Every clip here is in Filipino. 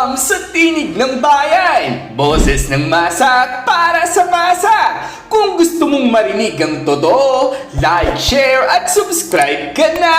Welcome sa Tinig ng Bayan! Boses ng masa para sa masa! Kung gusto mong marinig ang totoo, like, share at subscribe ka na!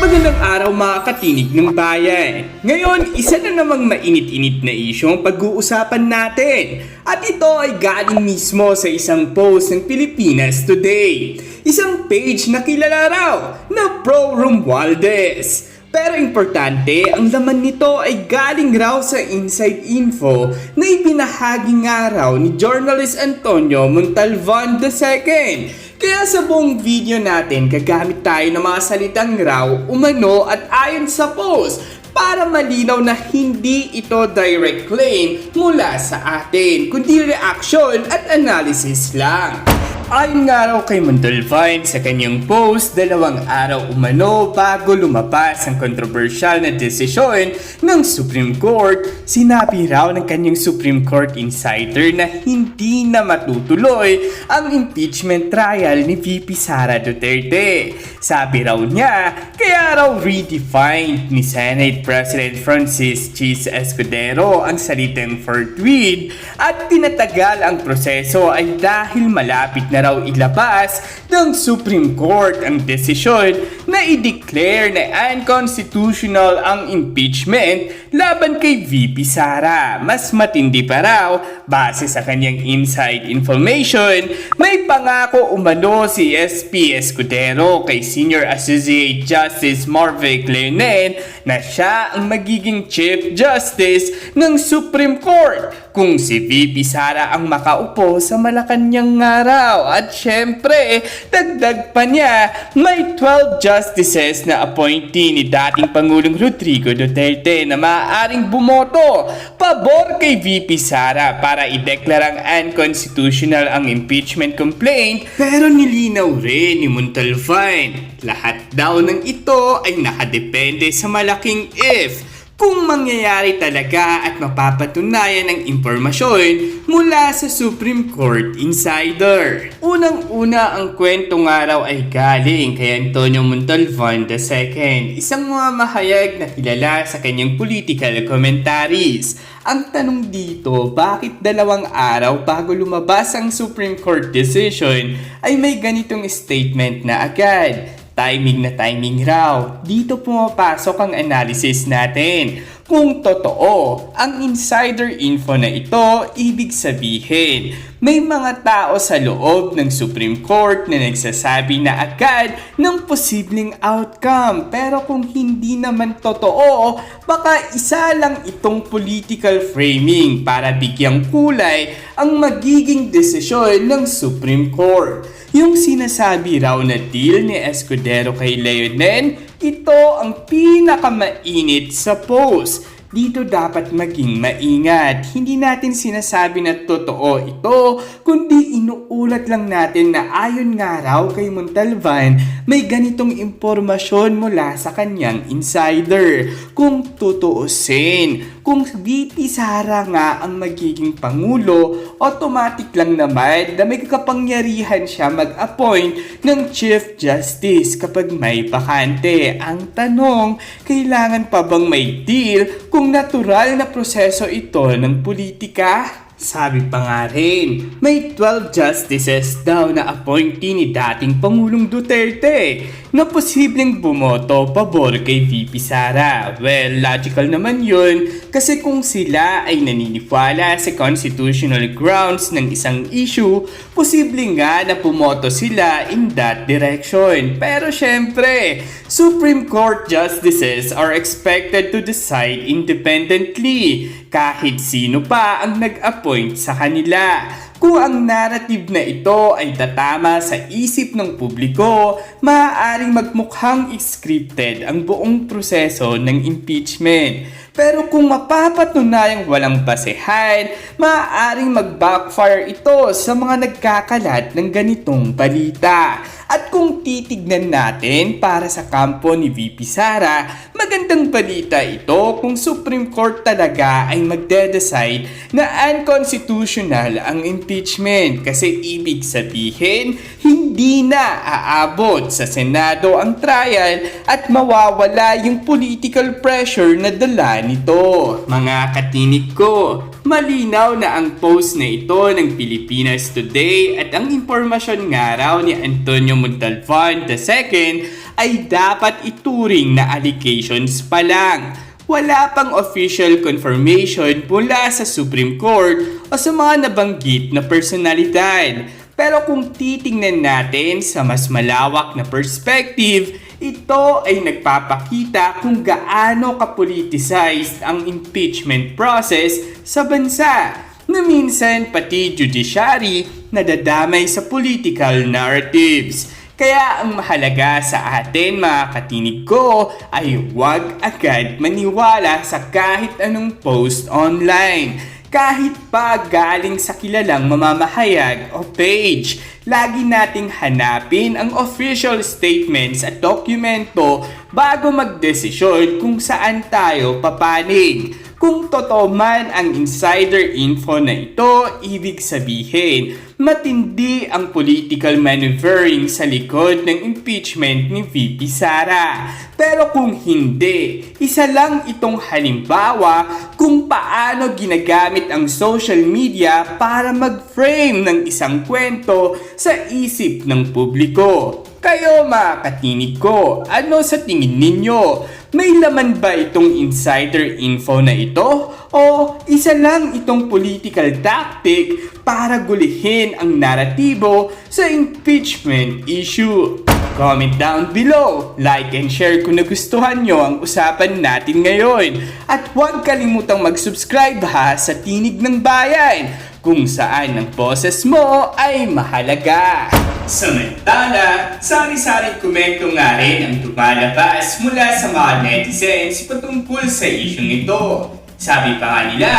Magandang araw mga katinig ng bayan. Ngayon, isa na namang mainit-init na isyu ang pag-uusapan natin. At ito ay galing mismo sa isang post ng Pilipinas Today. Isang page na kilala raw na Pro Romualdez. Pero importante, ang laman nito ay galing raw sa inside info na ibinahagi nga raw ni journalist Antonio Montalvan II. Kaya sa buong video natin, gagamit tayo ng mga salitang raw, umano at ayon sa post para malinaw na hindi ito direct claim mula sa atin, kundi reaction at analysis lang. Ayon nga raw kay Montalvine sa kanyang post, dalawang araw umano bago lumabas ang kontrobersyal na desisyon ng Supreme Court, sinabi raw ng kanyang Supreme Court insider na hindi na matutuloy ang impeachment trial ni VP Sara Duterte. Sabi raw niya, kaya raw redefined ni Senate President Francis Cheese Escudero ang salitang forthwith at tinatagal ang proseso ay dahil malapit na raw ilabas ng Supreme Court ang desisyon na i-declare na unconstitutional ang impeachment laban kay VP Sara. Mas matindi pa raw, base sa kanyang inside information, may pangako umano si SP Escudero kay Senior Associate Justice Marvick Leonen na siya ang magiging Chief Justice ng Supreme Court kung si VP Sara ang makaupo sa Malacanang araw. At syempre, dagdag pa niya, may 12 justices na appointee ni dating Pangulong Rodrigo Duterte na maaaring bumoto pabor kay VP Sara para ideklarang unconstitutional ang impeachment complaint pero nilinaw rin ni Montalvine. Lahat daw ng ito ay nakadepende sa malaking if kung mangyayari talaga at mapapatunayan ang impormasyon mula sa Supreme Court Insider. Unang-una ang kwento nga raw ay galing kay Antonio Montalvan II, isang mga mahayag na kilala sa kanyang political commentaries. Ang tanong dito, bakit dalawang araw bago lumabas ang Supreme Court decision ay may ganitong statement na agad? Timing na timing raw. Dito pumapasok ang analysis natin. Kung totoo, ang insider info na ito, ibig sabihin, may mga tao sa loob ng Supreme Court na nagsasabi na agad ng posibleng outcome. Pero kung hindi naman totoo, baka isa lang itong political framing para bigyang kulay ang magiging desisyon ng Supreme Court. Yung sinasabi raw na deal ni Escudero kay Leonen, ito ang pinakamainit sa post. Dito dapat maging maingat. Hindi natin sinasabi na totoo ito, kundi inuulat lang natin na ayon nga raw kay Montalvan, may ganitong impormasyon mula sa kanyang insider. Kung tutuusin, kung VP Sara nga ang magiging pangulo, automatic lang naman na may kapangyarihan siya mag-appoint ng Chief Justice kapag may bakante. Ang tanong, kailangan pa bang may deal kung natural na proseso ito ng politika? Sabi pa nga rin, may 12 justices daw na appointee ni dating Pangulong Duterte na posibleng bumoto pabor kay VP Sara. Well, logical naman yun kasi kung sila ay naniniwala sa constitutional grounds ng isang issue, posible nga na pumoto sila in that direction. Pero syempre, Supreme Court justices are expected to decide independently kahit sino pa ang nag-appoint sa kanila. Kung ang narrative na ito ay tatama sa isip ng publiko, maaaring magmukhang scripted ang buong proseso ng impeachment. Pero kung mapapatunayang walang basehan, maaaring mag-backfire ito sa mga nagkakalat ng ganitong balita. At kung titignan natin para sa kampo ni VP Sara, magandang balita ito kung Supreme Court talaga ay magde-decide na unconstitutional ang impeachment kasi ibig sabihin hindi na aabot sa Senado ang trial at mawawala yung political pressure na dala nito. Mga katinik ko, malinaw na ang post na ito ng Pilipinas Today at ang impormasyon nga raw ni Antonio Montalvan II ay dapat ituring na allegations pa lang. Wala pang official confirmation mula sa Supreme Court o sa mga nabanggit na personalidad. Pero kung titingnan natin sa mas malawak na perspective, ito ay nagpapakita kung gaano kapoliticized ang impeachment process sa bansa na minsan pati judiciary nadadamay sa political narratives. Kaya ang mahalaga sa atin mga katinig ko ay huwag agad maniwala sa kahit anong post online. Kahit pa galing sa kilalang mamamahayag o page, lagi nating hanapin ang official statements at dokumento bago magdesisyon kung saan tayo papanig. Kung totoo man ang insider info na ito, ibig sabihin, matindi ang political maneuvering sa likod ng impeachment ni VP Sara. Pero kung hindi, isa lang itong halimbawa kung paano ginagamit ang social media para mag-frame ng isang kwento sa isip ng publiko. Kayo mga katinig ko, ano sa tingin ninyo? May laman ba itong insider info na ito? O isa lang itong political tactic para gulihin ang naratibo sa impeachment issue? Comment down below, like and share kung nagustuhan nyo ang usapan natin ngayon. At huwag kalimutang mag-subscribe ha sa Tinig ng Bayan kung saan ang boses mo ay mahalaga. Samantala, sari-saring komento nga rin ang lumalabas mula sa mga netizens patungkol sa isyong ito. Sabi pa nga nila,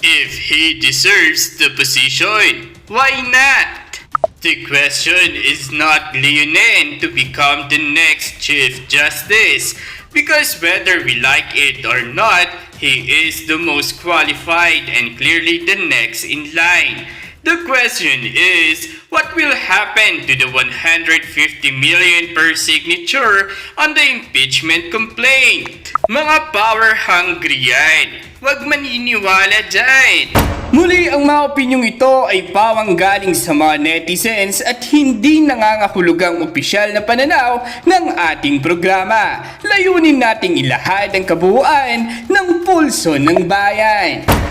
If he deserves the position, why not? The question is not Leonen to become the next Chief Justice because whether we like it or not, he is the most qualified and clearly the next in line. The question is, what will happen to the 150 million per signature on the impeachment complaint? Mga power hungry yan. Huwag maniniwala dyan. Muli, ang mga opinyong ito ay bawang galing sa mga netizens at hindi nangangahulugang opisyal na pananaw ng ating programa. Layunin nating ilahad ang kabuuan ng pulso ng bayan.